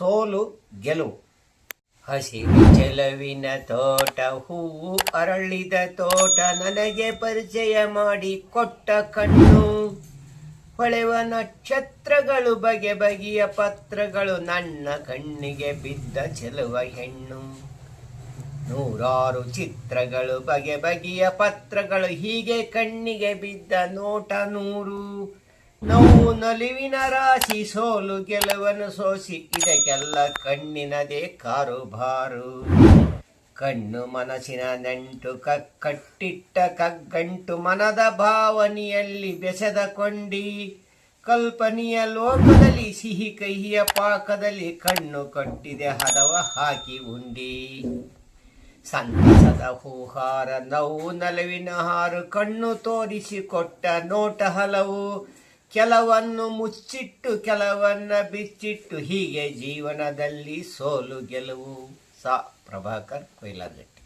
ಸೋಲು ಗೆಲುವು. ಹಸಿರು ಚೆಲುವಿನ ತೋಟ ಹೂವು ಅರಳಿದ ತೋಟ, ನನಗೆ ಪರಿಚಯ ಮಾಡಿ ಕೊಟ್ಟ ಕಣ್ಣು. ಹೊಳೆವ ನಕ್ಷತ್ರಗಳು ಬಗೆ ಬಗೆಯ ಪತ್ರಗಳು, ನನ್ನ ಕಣ್ಣಿಗೆ ಬಿದ್ದ ಚೆಲುವ ಹೆಣ್ಣು. ನೂರಾರು ಚಿತ್ರಗಳು ಬಗೆ ಬಗೆಯ ಪತ್ರಗಳು, ಹೀಗೆ ಕಣ್ಣಿಗೆ ಬಿದ್ದ ನೋಟ ನೂರು. ನೋವು ನಲಿವಿನ ರಾಶಿ, ಸೋಲು ಗೆಲುವನ್ನು ಸೋಸಿ, ಇದಕ್ಕೆಲ್ಲ ಕಣ್ಣಿನದೇ ಕಾರುಬಾರು. ಕಣ್ಣು ಮನಸ್ಸಿನ ನಂಟು ಕಟ್ಟಿಟ್ಟ ಕಗ್ಗಂಟು ಮನದ ಭಾವನೆಯಲ್ಲಿ ಬೆಸೆದ ಕೊಂಡಿ. ಕಲ್ಪನೆಯ ಲೋಕದಲ್ಲಿ, ಸಿಹಿ ಕಹಿಯ ಪಾಕದಲ್ಲಿ ಕಣ್ಣು ಕಟ್ಟಿದೆ ಹದವ ಹಾಕಿ ಉಂಡಿ. ಸಂತಸದ ಹೂಹಾರ ನೋವು ನಲವಿನ ಹಾರು ಕಣ್ಣು ತೋರಿಸಿಕೊಟ್ಟ ನೋಟ ಹಲವು. ಕೆಲವನ್ನು ಮುಚ್ಚಿಟ್ಟು ಕೆಲವನ್ನ ಬಿಚ್ಚಿಟ್ಟು ಹೀಗೆ ಜೀವನದಲ್ಲಿ ಸೋಲು ಗೆಲುವು ಸಾ ಪ್ರಭಾಕರ್ ಕೊಯ್ಲಗಟ್ಟಿ